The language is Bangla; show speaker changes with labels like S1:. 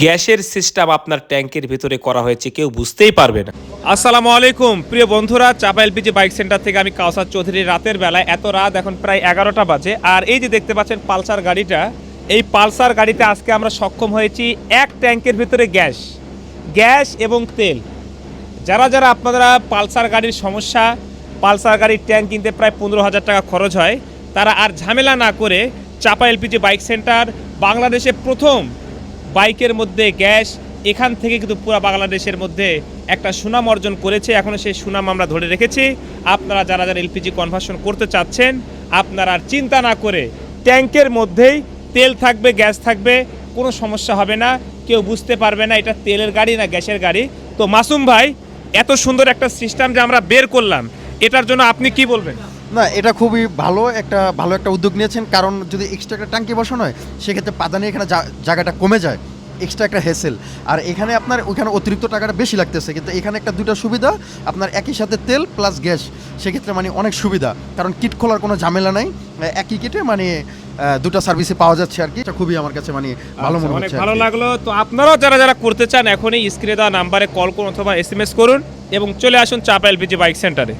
S1: গ্যাসের সিস্টেম আপনার ট্যাঙ্কের ভিতরে করা হয়েছে, কেউ বুঝতেই পারবে না। আসসালামু আলাইকুম। প্রিয় বন্ধুরা চাপা এলপিজি বাইক সেন্টার থেকে আমি কাউসার চৌধুরী রাতের বেলায়, এত রাত এখন প্রায় এগারোটা বাজে, আর এই যে দেখতে পাচ্ছেন পালসার গাড়িটা, এই পালসার গাড়িতে আজকে আমরা সক্ষম হয়েছি এক ট্যাঙ্কের ভিতরে গ্যাস গ্যাস এবং তেল। যারা যারা আপনারা পালসার গাড়ির সমস্যা, পালসার গাড়ির ট্যাঙ্ক কিনতে প্রায় পনেরো হাজার টাকা খরচ হয়, তারা আর ঝামেলা না করে চাপা এলপিজি বাইক সেন্টার বাংলাদেশে প্রথম বাইকের মধ্যে গ্যাস, এখান থেকে কিন্তু পুরো বাংলাদেশের মধ্যে একটা সুনাম অর্জন করেছে। এখনও সেই সুনাম আমরা ধরে রেখেছি। আপনারা যারা যারা এলপিজি কনভার্সন করতে চাচ্ছেন, আপনারা আর চিন্তা না করে ট্যাঙ্কের মধ্যেই তেল থাকবে, গ্যাস থাকবে, কোনো সমস্যা হবে না। কেউ বুঝতে পারবে না এটা তেলের গাড়ি না গ্যাসের গাড়ি। তো মাসুম ভাই, এত সুন্দর একটা সিস্টেম যে আমরা বের করলাম। এটার জন্য আপনি কি বলবেন?
S2: না এটা খুবই ভালো একটা ভালো একটা উদ্যোগ নিয়েছেন। কারণ যদি এক্সট্রা একটা ট্যাঙ্কি বসানো হয় সেক্ষেত্রে পাদানি এখানে জায়গাটা কমে যায় এক্সট্রা একটা হেসেল আর এখানে আপনার ওইখানে অতিরিক্ত টাকাটা বেশি লাগতেছে কিন্তু এখানে একটা দুটো সুবিধা আপনার একই সাথে তেল প্লাস গ্যাস সেক্ষেত্রে মানে অনেক সুবিধা। কারণ কিট খোলার কোনো ঝামেলা নাই একই কিটে মানে দুটো সার্ভিসে পাওয়া যাচ্ছে আর কি এটা খুবই আমার কাছে মানে ভালো মনে
S1: আচ্ছা,
S2: হচ্ছে
S1: ভালো লাগল। তো আপনারাও যারা যারা করতে চান এখনই স্ক্রিনে দেওয়া নাম্বারে কল করুন অথবা এসএমএস করুন এবং চলে আসুন চাপা এলপিজি বাইক সেন্টারে